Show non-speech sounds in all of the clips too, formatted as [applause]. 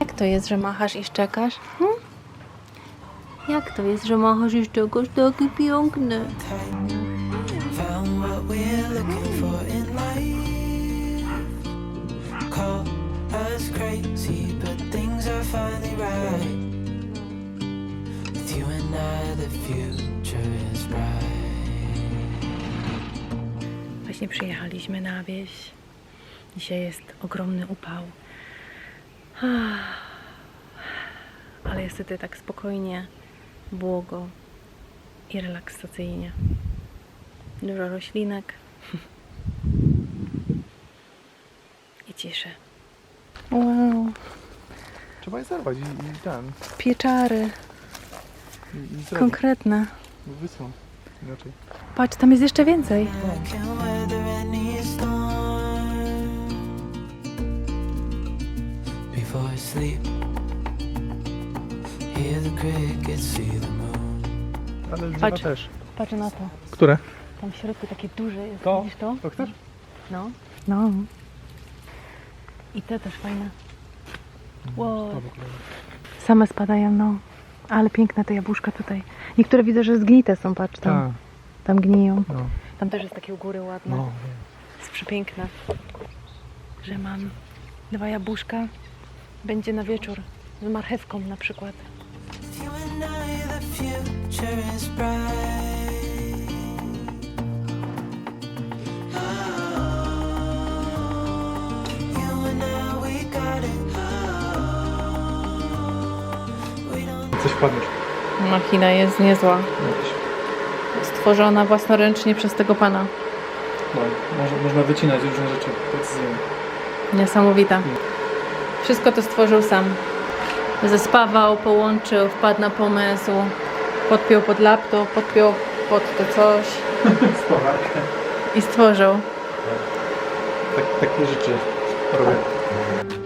Jak to jest, że machasz i szczekasz? Hm? Jak to jest, że machasz i szczekasz? Taki piękny. Found what we're looking for in life. Call us crazy, but things are finally right. With you and I, the future is bright. Właśnie przyjechaliśmy na wieś. Dzisiaj jest ogromny upał. Ale jest tutaj tak spokojnie, błogo i relaksacyjnie. Dużo roślinek i ciszy. Wow, Trzeba je zerwać i, i ten. pieczary, I, i konkretne. Inaczej. Patrz, tam jest jeszcze więcej. Ale Patrz. też. Patrz na to. Które? Tam w środku takie duże jest. To? Widzisz to? To chcesz? No. No. I te też fajne. Wow. Ogóle. Same spadają, no. Ale piękne te jabłuszka tutaj. Niektóre widzę, że zgnite są, patrz tam. Tak, Tam gniją. no. Tam też jest takie u góry ładne. no. Jest przepiękne. Że mam dwa jabłuszka. Będzie na wieczór. Z marchewką na przykład. You and I, the future is bright. Coś wpadniesz. Machina jest niezła. Stworzona własnoręcznie przez tego pana. No, można, można wycinać różne rzeczy precyzyjnie. Niesamowita. Wszystko to stworzył sam. Zespawał, połączył, wpadł na pomysł, podpiął pod laptop, podpiął pod to coś [laughs] i stworzył. Tak, takie rzeczy robię.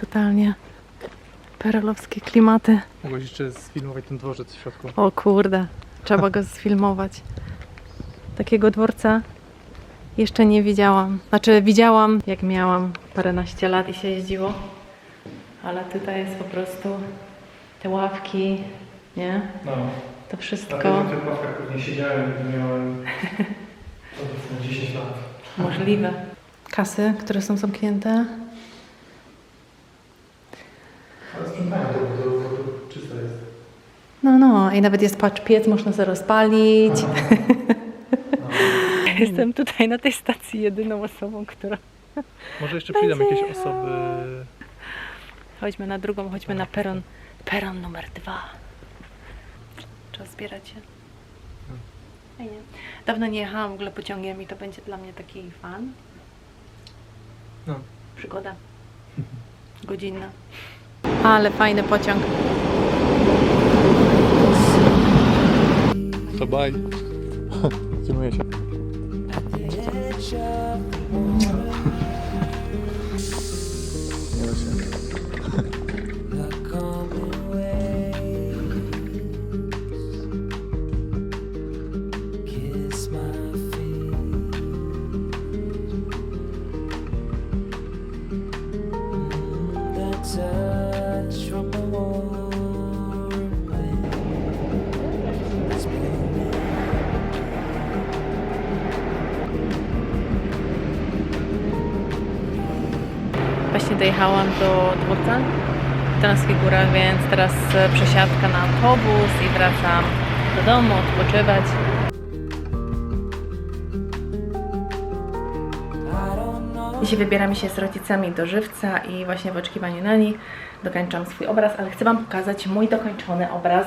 Totalnie perelowskie klimaty. Mogłeś jeszcze sfilmować ten dworzec w środku. O kurde, trzeba go [laughs] sfilmować. Takiego dworca jeszcze nie widziałam. Znaczy widziałam jak miałam paręnaście lat i się jeździło. Ale tutaj jest po prostu te ławki, nie? No. To wszystko. Na tych ławkach pewnie siedziałem, gdy miałem [laughs] powiedzmy 10 lat. Możliwe. Kasy, które są zamknięte. Ale sprzątają to, bo to, bo to czyste jest. No, no, i nawet jest patrz piec, można sobie rozpalić. [laughs] Jestem tutaj na tej stacji jedyną osobą, która... Może jeszcze przyjdą jakieś osoby. Chodźmy na drugą, chodźmy na peron. Peron numer dwa. Czas zbierać się. Fajnie. Dawno nie jechałam w ogóle pociągiem i to będzie dla mnie taki fan. No. Przygoda. [laughs] Godzinna. Ale fajny pociąg. To baj. Filmuje się. Właśnie dojechałam do dworca w Trąskich Górach, więc teraz e, przesiadka na autobus i wracam do domu odpoczywać. Dzisiaj wybieramy się z rodzicami do żywca i właśnie w oczekiwaniu na nich dokończam swój obraz, ale chcę Wam pokazać mój dokończony obraz.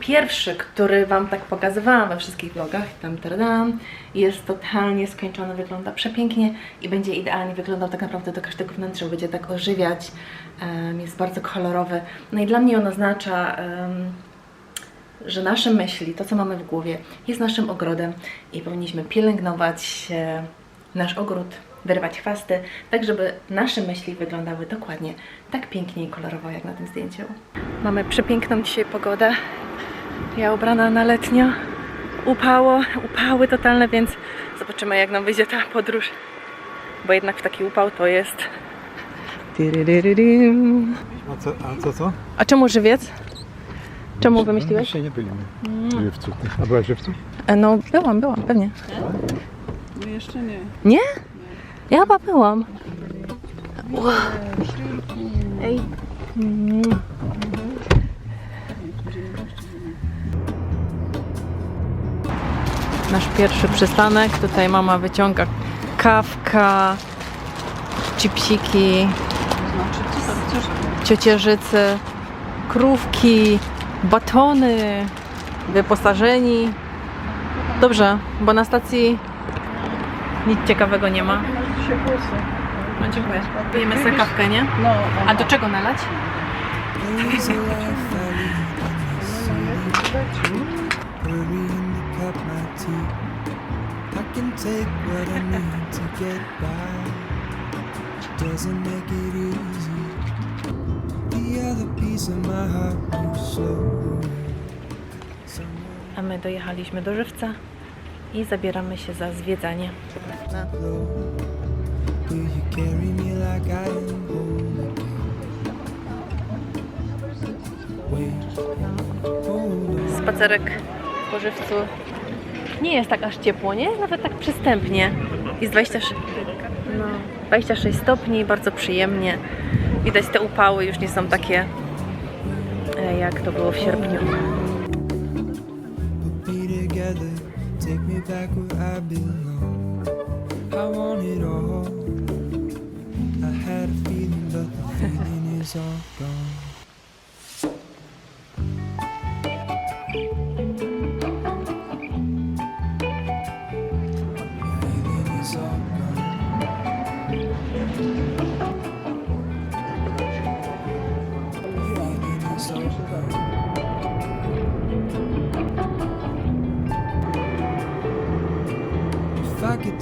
Pierwszy, który Wam tak pokazywałam we wszystkich vlogach, tam tadam, jest totalnie skończony, wygląda przepięknie i będzie idealnie wyglądał tak naprawdę do każdego wnętrza, będzie tak ożywiać, em, jest bardzo kolorowy. No i dla mnie on oznacza, em, że nasze myśli, to co mamy w głowie, jest naszym ogrodem i powinniśmy pielęgnować nasz ogród, wyrwać chwasty, tak żeby nasze myśli wyglądały dokładnie tak pięknie i kolorowo jak na tym zdjęciu. Mamy przepiękną dzisiaj pogodę. Ja ubrana na letnio. Upało, upały totalne, więc zobaczymy jak nam wyjdzie ta podróż. Bo jednak w taki upał to jest... A co, a co, co? A czemu żywiec? Czemu wymyśliłeś? Dzisiaj nie byliśmy. Żywcu. A byłaś żywcu? E, No, byłam, byłam, pewnie. No jeszcze nie. Nie? Ja chyba byłam. Wow. Ej. Mm. Nasz pierwszy przystanek. Tutaj mama wyciąga kawka, chipsiki, ciecierzycy, krówki, batony, wyposażeni. Dobrze, bo na stacji nic ciekawego nie ma. No dziękuję. Pijemy sobie kawkę, nie? No, A do czego nalać? Can take what I need to get by. Doesn't make it easy. The other piece of my heart moves slow. A my dojechaliśmy do Żywca i zabieramy się za zwiedzanie. On. Spacerek po Żywcu nie jest tak aż ciepło, nie? Nawet tak przystępnie. Jest 26, no, 26 stopni, bardzo przyjemnie. Widać te upały już nie są takie e, jak to było w sierpniu. I had a feeling, but the feeling is all gone.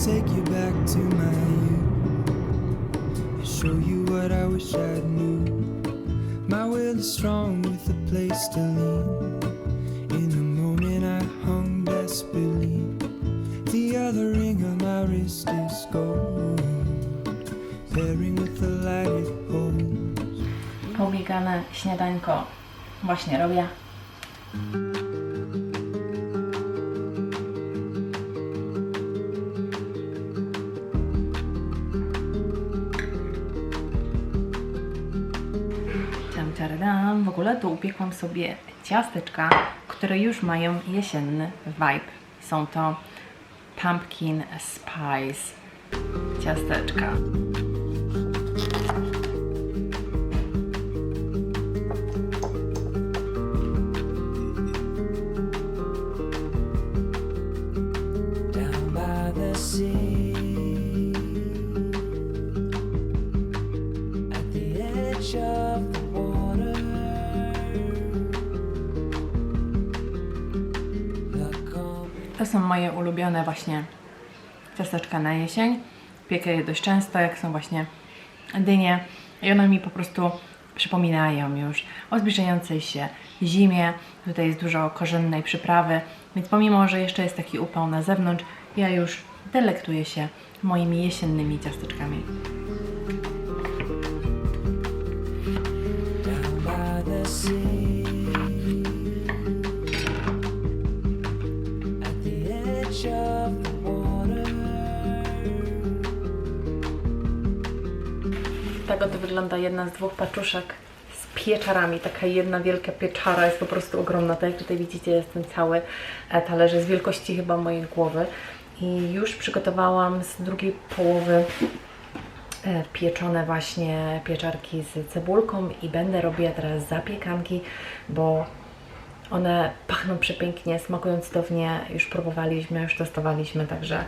Take you back to my youth and show you what I wish I knew. My will is strong with a place to lean. In the moment I hung desperately. The other ring on my wrist is gold, pairing with the light it holds. Pobiegane śniadańko właśnie robię. Taradam. W ogóle tu upiekłam sobie ciasteczka, które już mają jesienny vibe. Są to pumpkin spice ciasteczka. To są moje ulubione właśnie ciasteczka na jesień. Piekę je dość często, jak są właśnie dynie i one mi po prostu przypominają już o zbliżającej się zimie. Tutaj jest dużo korzennej przyprawy, więc pomimo, że jeszcze jest taki upał na zewnątrz, ja już delektuję się moimi jesiennymi ciasteczkami. down by the sea Tak oto wygląda jedna z dwóch paczuszek z pieczarami. Taka jedna wielka pieczara jest po prostu ogromna. Tak jak tutaj widzicie, jest ten cały e, talerz z wielkości chyba mojej głowy. I już przygotowałam z drugiej połowy e, pieczone właśnie pieczarki z cebulką i będę robiła teraz zapiekanki, bo one pachną przepięknie, smakują cudownie. Już próbowaliśmy, już testowaliśmy, także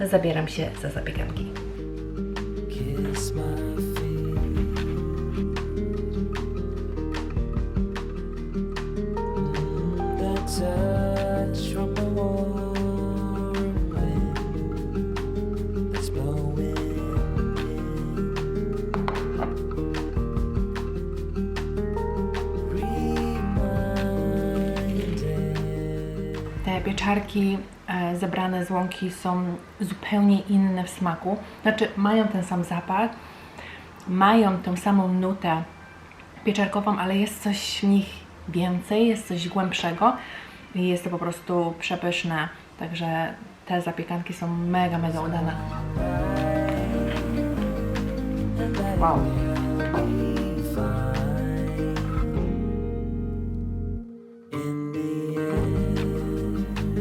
zabieram się za zapiekanki. Kiss my pieczarki e, zebrane z łąki są zupełnie inne w smaku. Znaczy, mają ten sam zapach, mają tą samą nutę pieczarkową, ale jest coś w nich więcej, jest coś głębszego i jest to po prostu przepyszne. Także te zapiekanki są mega, mega udane. Wow.